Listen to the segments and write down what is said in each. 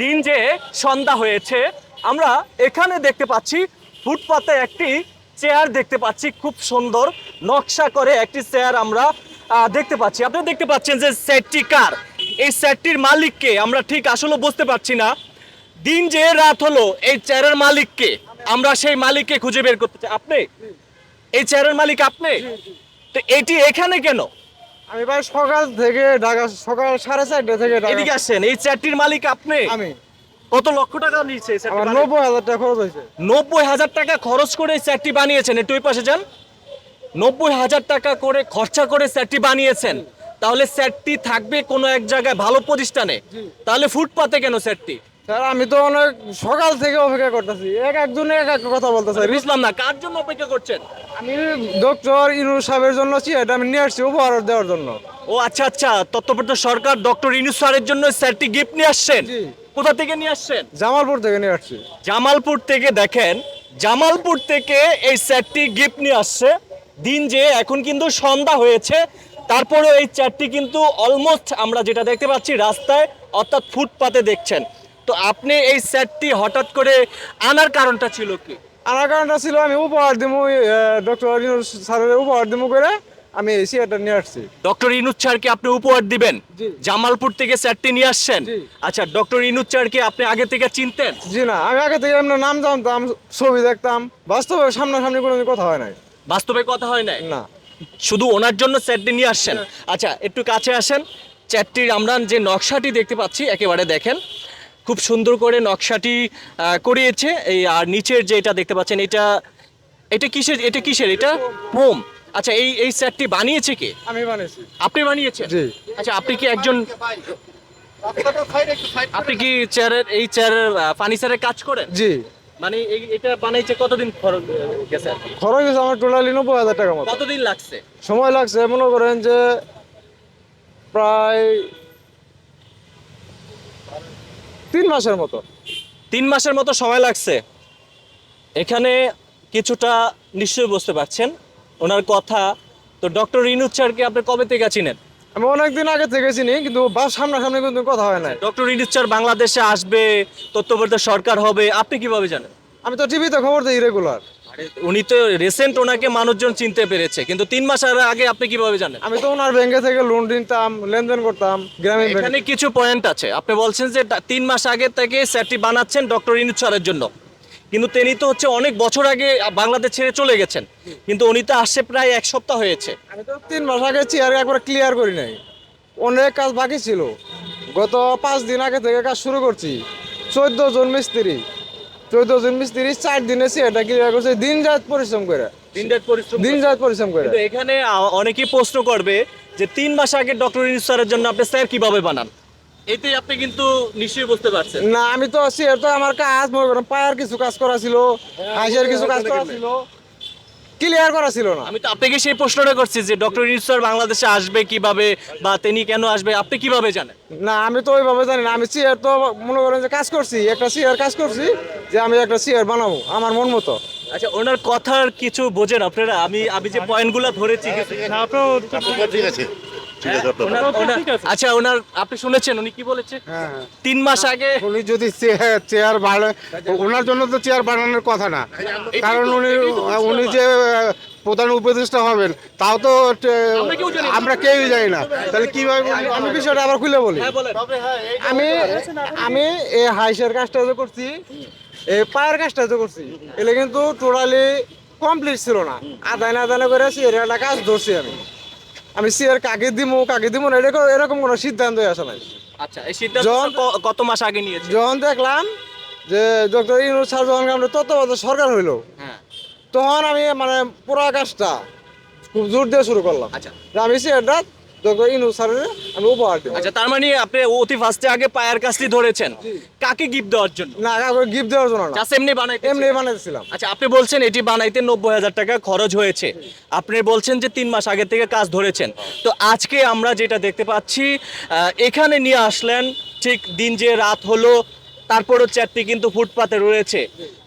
দিন যে সন্ধ্যা হয়েছে, আমরা এখানে দেখতে পাচ্ছি ফুটপাতে একটি চেয়ার দেখতে পাচ্ছি, খুব সুন্দর নকশা করে একটি চেয়ার আমরা দেখতে পাচ্ছি। আপনি দেখতে পাচ্ছেন যে সেটটি কার? এই সেটটির মালিককে আমরা ঠিক আসলে বুঝতে পারছি না। দিন যে রাত হলো, এই চেয়ারের মালিককে আমরা সেই মালিককে খুঁজে বের করতে চাই। আপনি? এই চেয়ারের মালিক আপনি? তো এটি এখানে কেন? আমি ভাই সকাল থেকে ঢাকা সকাল সাড়ে চারটে থেকে এদিকে আসেন এই চেয়ারটির মালিক আপনি? আমি। কত লক্ষ টাকা নিয়েছে আমার নব্বই হাজার টাকা খরচ হয়েছে। নব্বই হাজার টাকা খরচ করে এই সেটটি বানিয়েছেন একটু ওই পাশে যান। নব্বই হাজার টাকা করে খরচা করে সেটটি বানিয়েছেন। তাহলে সেটটি থাকবে কোনো এক জায়গায় ভালো প্রতিষ্ঠানে? তাহলে ফুটপাতে কেন সেটটি স্যার আমি তো অনেক সকাল থেকে অপেক্ষা করতেছি। এক একজনে এক এক কথা বলতেছে। বুঝলাম না কার জন্য অপেক্ষা করছেন? আমি ডক্টর ইনুর সাহেবের জন্য এটা আমি নিয়ে আসছি উপহার দেওয়ার জন্য। ও আচ্ছা আচ্ছা তত্ত্বাবধায়ক সরকার ডক্টর ইনু স্যারের জন্য স্যারটি গিফট নিয়ে আসছেন? কোথা থেকে নিয়ে আসছেন? জামালপুর থেকে নিয়ে আসছি। জামালপুর থেকে দেখেন জামালপুর থেকে এই স্যারটি গিফট নিয়ে আসছে। দিন যে এখন কিন্তু সন্ধ্যা হয়েছে তারপরেও এই চারটি কিন্তু অলমোস্ট আমরা যেটা দেখতে পাচ্ছি রাস্তায় অর্থাৎ ফুটপাতে দেখছেন। তো আপনি এই সেটটি হঠাৎ করে আনার কারণটা ছিল কি? আনার কারণটা ছিল আমি উপহার দিমু ডক্টর স্যারের উপহার দিমু করে আমি এই সিয়ারটা নিয়ে আসছি। ডক্টর ইনুজ স্যারকে আপনি উপহার দিবেন? জামালপুর থেকে সেটটি নিয়ে আসছেন? আচ্ছা ডক্টর ইনুজ স্যারকে আপনি আগে থেকে চিনতেন? জি না আমি আগে থেকে আপনার নাম জানতাম ছবি দেখতাম বাস্তবে সামনাসামনি কোনো কথা হয় নাই। বাস্তবে কথা হয় নাই? না। শুধু ওনার জন্য সেটটি নিয়ে আসছেন? আচ্ছা একটু কাছে আসেন। চ্যাটটির আমরা যে নকশাটি দেখতে পাচ্ছি একেবারে দেখেন। খুব সুন্দর করে নকশাটি করিয়েছে। এই আর নিচের যে এটা দেখতে পাচ্ছেন এটা এটা কিসের এটা কিসের? এটা হোম আচ্ছা এই এই সেটটি বানিয়েছে কে? আমি বানিয়েছি। আপনি বানিয়েছেন? জি। আচ্ছা আপনি কি একজন আপনি কি চেয়ারের এই চেয়ারের ফার্নিচারের কাজ করেন? জি। মানে এটা বানাইছে কতদিন খরচ গেছে? খরচ হয়েছে আমার টোটালি নব্বই হাজার টাকা মতো। কতদিন লাগছে? সময় লাগছে মনে করেন যে প্রায় তিন মাসের মতো। তিন মাসের মতো সময় লাগছে। এখানে কিছুটা নিশ্চয়ই বুঝতে পারছেন। ওনার কথা। তো ডক্টর রিনুজ স্যারকে আপনি কবে থেকে চিনেন? আমি অনেকদিন আগে থেকে চিনি কিন্তু বাস সামনাসামনি কিন্তু কথা হয় না ডক্টর রিনুজ স্যার বাংলাদেশে আসবে তত্ত্বাবধায়ক সরকার হবে আপনি কীভাবে জানেন? আমি তো টিভিতে খবর দিই রেগুলার। উনি তো রিসেন্ট ওনাকে মানুষজন চিনতে পেরেছে কিন্তু তিন মাস আগে আপনি কীভাবে জানেন? আমি তো ওনার ব্যাংকে থেকে লোন নিতাম লেনদেন করতাম গ্রামীণ এখানে কিছু পয়েন্ট আছে। আপনি বলছেন যে তিন মাস আগে থেকে স্যারটি বানাচ্ছেন ডক্টর ইনুজ স্যারের জন্য। কিন্তু তিনি তো হচ্ছে অনেক বছর আগে বাংলাদেশ ছেড়ে চলে গেছেন। কিন্তু উনি তো আসছে প্রায় এক সপ্তাহ হয়েছে। আমি তো তিন মাস আগে চেয়ার একবার ক্লিয়ার করি নাই। অনেক কাজ বাকি ছিল। গত পাঁচ দিন আগে থেকে কাজ শুরু করছি। চোদ্দ জন মিস্ত্রি। চোদ্দ জন মিস্ত্রি চার দিনে চেয়ারটা ক্লিয়ার করছে। দিন রাত পরিশ্রম করে। দিন রাত পরিশ্রম দিন রাত পরিশ্রম করে। এখানে অনেকেই প্রশ্ন করবে যে তিন মাস আগে ডক্টর ইনুজ স্যারের জন্য আপনি স্যার কীভাবে বানান? এতেই আপনি কিন্তু নিশ্চয়ই বুঝতে পারছেন। না আমি তো চেয়ার তো আমার কাজ মনে করেন পায়ের কিছু কাজ করা ছিল আইসের কিছু কাজ করা ছিল। ক্লিয়ার করা ছিল না। আমি তো আপনাকে সেই প্রশ্নটা করছি যে ডক্টর ইউনুস স্যার বাংলাদেশে আসবে কীভাবে বা তিনি কেন আসবে আপনি কীভাবে জানেন? না আমি তো ওইভাবে জানি না। আমি চেয়ার তো মনে করেন যে কাজ করছি একটা চেয়ার কাজ করছি যে আমি একটা চেয়ার বানাবো আমার মন মতো। আচ্ছা ওনার কথার কিছু বোঝেন আপনারা? আমি আমি যে পয়েন্টগুলো ধরেছি ঠিক আছে। ঠিক আছে আপনার ওনার- ওনার- আচ্ছা ওনার আপনি শুনেছেন উনি কি বলেছে? হ্যাঁ তিন মাস আগে উনি যদি চে- চেয়ার বাড়ে ওনার জন্য তো চেয়ার বানানোর কথা না। কারণ উনি উনি যে প্রধান উপদেষ্টা হবেন তাও তো আমরা কেউ জানি না। কেউই জানি না। তাহলে কীভাবে উনি- আমি বিষয়টা আবার খুলে বলি। হ্যাঁ আমি আমি এই হাইসের কাজটা যে করছি এই পায়ের কাজটা যে করছি এটা কিন্তু টোটালি কমপ্লিট ছিল না। আদায় না আদায় করে সিয়ারটা কাজ ধরছি আমি। আমি সিয়ার কাকে দিব কাকে দিব না এরকম এরকম কোনো সিদ্ধান্তই আসে নাই। আচ্ছা এই সিদ্ধান্ত কত মাস আগে নিয়েছে? যখন দেখলাম যে ডক্টর ইউনুস স্যার যখন আমরা তত্ত্বাবধায়ক সরকার হইল হ্যাঁ। তখন আমি মানে পুরা কাজটা খুব জোর দিয়ে শুরু করলাম। আচ্ছা। আমি আমি সিয়ারটা ডক্টর ইউনুস স্যারের আমি উপহার দেবো আচ্ছা তার মানে আপনি অতি ফার্স্টে আগে পায়ের কাজটি ধরেছেন। কাকে গিফট দেওয়ার জন্য? না কাউকে গিফট দেওয়ার জন্য না। জাস্ট এমনি বানাইতে এমনি বানাইছিলাম আচ্ছা আপনি বলছেন এটি বানাইতে নব্বই হাজার টাকা খরচ হয়েছে। আপনি বলছেন যে তিন মাস আগে থেকে কাজ ধরেছেন। তো আজকে আমরা যেটা দেখতে পাচ্ছি এখানে নিয়ে আসলেন ঠিক দিন যে রাত হলো তারপরও সেটটি কিন্তু ফুটপাতে রয়েছে।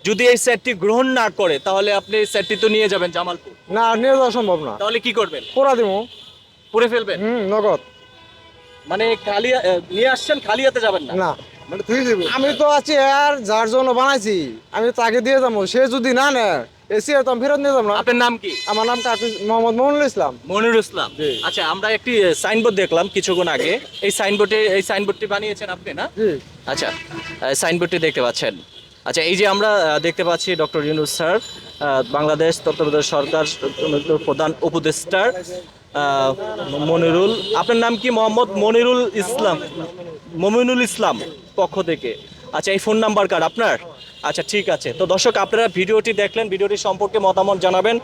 যদি এই সেটটি গ্রহণ না করে তাহলে আপনি এই সেটটি তো নিয়ে যাবেন জামালপুর। না নিয়ে যাওয়া সম্ভব না। তাহলে কি করবেন? পোড়া দিমু। পুড়ে ফেলবেন? হুম নগদ। মানে খালি নিয়ে আসছেন খালি হাতে যাবেন না? না। মানে তুই দিব। আমি তো চেয়ার যার জন্য বানাইছি আমি তাকে দিয়ে যাব। সে যদি না নেয় চেয়ার তো আমি ফেরত নিয়ে যাব না। আপনার নাম কি? আমার নাম কাকি মোহাম্মদ মমিনুল ইসলাম। মনিরুল ইসলাম। জি। আচ্ছা আমরা একটি সাইনবোর্ড দেখলাম কিছুক্ষণ আগে। এই সাইনবোর্ডে এই সাইনবোর্ডটি বানিয়েছেন আপনি না? জি। আচ্ছা সাইনবোর্ডটি দেখতে পাচ্ছেন। আচ্ছা এই যে আমরা দেখতে পাচ্ছি ডক্টর ইউনুস স্যার বাংলাদেশ তত্ত্বাবধায়ক সরকার প্রধান উপদেষ্টার মনিরুল। আপনার নাম কি, মোহাম্মদ? মনিরুল ইসলাম। মমিনুল ইসলাম পক্ষ থেকে। আচ্ছা এই ফোন নাম্বার কার্ড আপনার? আচ্ছা ঠিক আছে। তো দর্শক, আপনারা ভিডিওটি দেখলেন, ভিডিওটি সম্পর্কে মতামত জানাবেন,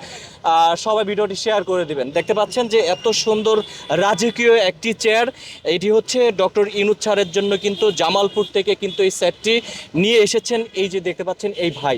আর সবাই ভিডিওটি শেয়ার করে দিবেন। দেখতে পাচ্ছেন যে এত সুন্দর রাজকীয় একটি চেয়ার এটি হচ্ছে ডক্টর ইনুদ স্যারের জন্য কিন্তু জামালপুর থেকে কিন্তু এই সেটটি নিয়ে এসেছেন। এই যে দেখতে পাচ্ছেন, এই ভাই।